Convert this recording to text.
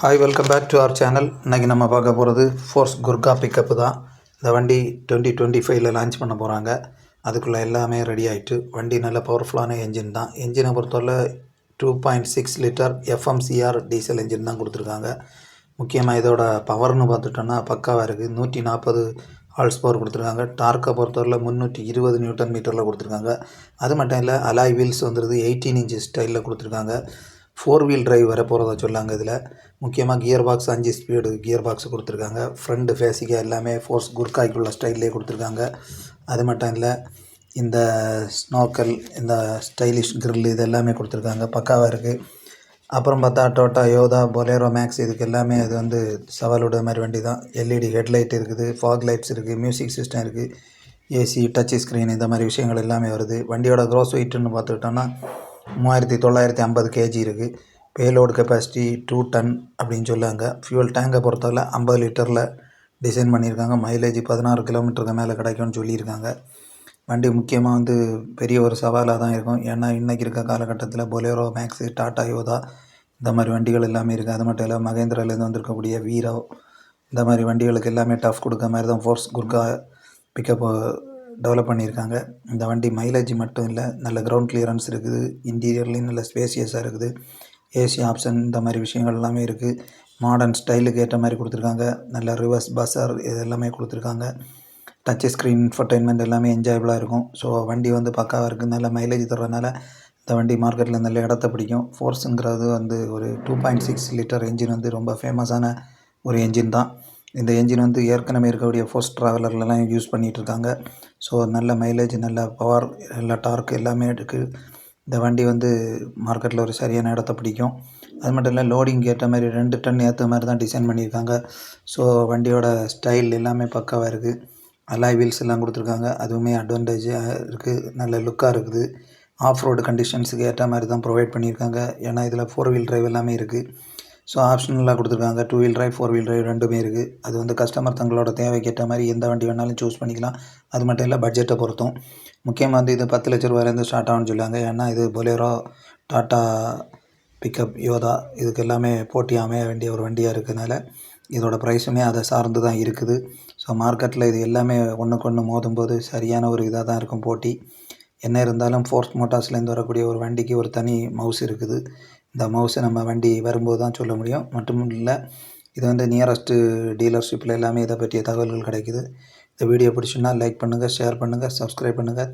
Hi welcome back to our channel இன்றைக்கி நம்ம பார்க்க போகிறது ஃபோர்ஸ் குர்கா பிக்கப்பு தான். இந்த வண்டி டுவெண்ட்டி டுவெண்ட்டி ஃபைவ்ல லான்ச் பண்ண போகிறாங்க அதுக்குள்ளே எல்லாமே ரெடி ஆகிட்டு வண்டி நல்ல பவர்ஃபுல்லான என்ஜின் தான். என்ஜினை பொறுத்தவரை two point six litre F M C R diesel engine தான் கொடுத்துருக்காங்க. முக்கியமாக இதோட பவர்னு பார்த்துட்டோன்னா பக்காவாக இருக்குது நூற்றி நாற்பது ஹால்ஸ் பவர் கொடுத்துருக்காங்க. டார்க்கை பொறுத்தவரையில் முந்நூற்றி இருபது நியூட்டன் மீட்டரில் கொடுத்துருக்காங்க. அது மட்டும் இல்லை அலாய் வீல்ஸ் வந்துடுது எயிட்டீன் இன்ச்சு ஸ்டைலில் கொடுத்துருக்காங்க. ஃபோர் வீல் டிரைவ் வர போகிறதா சொல்லாங்க இதில். முக்கியமாக கியர் பாக்ஸ் அஞ்சு ஸ்பீடு கியர் பாக்ஸ் கொடுத்துருக்காங்க ஃப்ரண்ட் ஃபேஸிக்காக எல்லாமே ஃபோர்ஸ் குர்காய்க்குள்ள ஸ்டைல்லே கொடுத்துருக்காங்க. அது மட்டும் இல்லை இந்த ஸ்னோக்கல் இந்த ஸ்டைலிஷ் கிரில் இது எல்லாமே கொடுத்துருக்காங்க. பக்காவாக இருக்குது அப்புறம் பார்த்தா டோட்டா யோதா பொலேரோ மேக்ஸ் இதுக்கு எல்லாமே அது வந்து சவாலோட மாதிரி வண்டி தான் எல்இடி ஹெட்லைட் இருக்குது ஃபாக் லைட்ஸ் இருக்குது மியூசிக் சிஸ்டம் இருக்குது ஏசி டச் ஸ்க்ரீன் இந்த மாதிரி விஷயங்கள் எல்லாமே வருது. வண்டியோட க்ரோஸ் வெயிட்டுன்னு பார்த்துக்கிட்டோன்னா மூவாயிரத்தி தொள்ளாயிரத்தி ஐம்பது கேஜி இருக்குது பேலோடு கெப்பாசிட்டி டூ டன் அப்படின்னு சொல்லுவாங்க ஃபியூல் டேங்கை பொறுத்தவரை ஐம்பது லிட்டரில் டிசைன் பண்ணியிருக்காங்க. மைலேஜ் பதினாறு கிலோமீட்டருக்கு மேலே கிடைக்கும்னு சொல்லியிருக்காங்க. வண்டி முக்கியமாக வந்து பெரிய ஒரு சவாலாக தான் இருக்கும். ஏன்னா இன்றைக்கி இருக்க காலகட்டத்தில் பொலேரோ மேக்ஸு டாட்டா யோதா இந்த மாதிரி வண்டிகள் எல்லாமே இருக்குது அது மட்டும் இல்லை மகேந்திராலேருந்து வந்திருக்கக்கூடிய வீரோ இந்த மாதிரி வண்டிகளுக்கு எல்லாமே டஃப் கொடுக்க மாதிரி தான் ஃபோர்ஸ் குர்கா பிக்கப் டெவலப் பண்ணியிருக்காங்க. இந்த வண்டி மைலேஜ் மட்டும் இல்லை நல்ல கிரவுண்ட் கிளியரன்ஸ் இருக்குது இன்டீரியர்லேயும் நல்ல ஸ்பேசியஸாக இருக்குது. ஏசி ஆப்ஷன் இந்த மாதிரி விஷயங்கள் எல்லாமே இருக்குது மாடர்ன் ஸ்டைலுக்கு ஏற்ற மாதிரி கொடுத்துருக்காங்க. நல்ல ரிவர்ஸ் பஸ்ஸர் இது எல்லாமே கொடுத்துருக்காங்க. டச் ஸ்க்ரீன் இன்ஃபர்டைன்மெண்ட் எல்லாமே என்ஜாயபுளாக இருக்கும். ஸோ வண்டி வந்து பக்காவாக இருக்குது நல்ல மைலேஜ் தர்றதுனால இந்த வண்டி மார்க்கெட்டில் நல்ல இடத்த பிடிக்கும். ஃபோர்ஸுங்கிறது வந்து ஒரு two point six litre engine வந்து ரொம்ப ஃபேமஸான ஒரு என்ஜின் தான். இந்த என்ஜின் வந்து ஏற்கனவே இருக்கக்கூடிய ஃபோர்ஸ் ட்ராவலர்லலாம் யூஸ் பண்ணிகிட்டு இருக்காங்க ஸோ நல்ல மைலேஜ் நல்ல பவர் நல்ல டார்க் எல்லாமே இருக்குது இந்த வண்டி வந்து மார்க்கெட்டில் ஒரு சரியான இடத்த பிடிக்கும். அது மட்டும் இல்லை லோடிங் ஏற்ற மாதிரி ரெண்டு டன் ஏற்ற மாதிரி தான் டிசைன் பண்ணியிருக்காங்க. ஸோ வண்டியோட ஸ்டைல் எல்லாமே பக்காவாக இருக்குது அலாய் வீல்ஸ் எல்லாம் கொடுத்துருக்காங்க. அதுவுமே அட்வான்டேஜாக இருக்குது நல்ல லுக்காக இருக்குது. ஆஃப் ரோடு கண்டிஷன்ஸுக்கு ஏற்ற மாதிரி தான் ப்ரொவைட் பண்ணியிருக்காங்க. ஏன்னா இதில் ஃபோர் வீல் ட்ரைவ் எல்லாமே இருக்குது ஸோ ஆப்ஷனலாக கொடுத்துருக்காங்க. Two wheel drive four wheel drive ரெண்டுமே இருக்குது அது வந்து கஸ்டமர் தங்களோட தேவைக்கேற்ற மாதிரி எந்த வண்டி வேணாலும் சூஸ் பண்ணிக்கலாம். அது மட்டும் இல்லை பட்ஜெட்டை பொறுத்தும். முக்கியமாக வந்து இது பத்து லட்ச ரூபாயிலேருந்து ஸ்டார்ட் ஆகும்னு சொல்லுவாங்க. ஏன்னா இது பொலேரோ டாட்டா பிக்கப் யோதா இதுக்கு எல்லாமே போட்டி அமைய வேண்டிய ஒரு வண்டியாக இருக்கிறதுனால இதோட ப்ரைஸுமே அதை சார்ந்து தான் இருக்குது. ஸோ மார்க்கெட்டில் இது எல்லாமே ஒன்றுக்கு ஒன்று மோதும்போது சரியான ஒரு இதாக தான் இருக்கும் போட்டி. என்ன இருந்தாலும் ஃபோர்ஸ் மோட்டார்ஸ்லேருந்து வரக்கூடிய ஒரு வண்டிக்கு ஒரு தனி மவுஸ் இருக்குது. இந்த மவுஸை நம்ம வண்டி வரும்போது தான் சொல்ல முடியும். மட்டும் இல்லை இது வந்து நியரஸ்ட்டு டீலர்ஷிப்பில் எல்லாமே இதை பற்றிய தகவல்கள் கிடைக்குது. இந்த வீடியோ பிடிச்சுன்னா லைக் பண்ணுங்கள் ஷேர் பண்ணுங்கள் சப்ஸ்கிரைப் பண்ணுங்கள்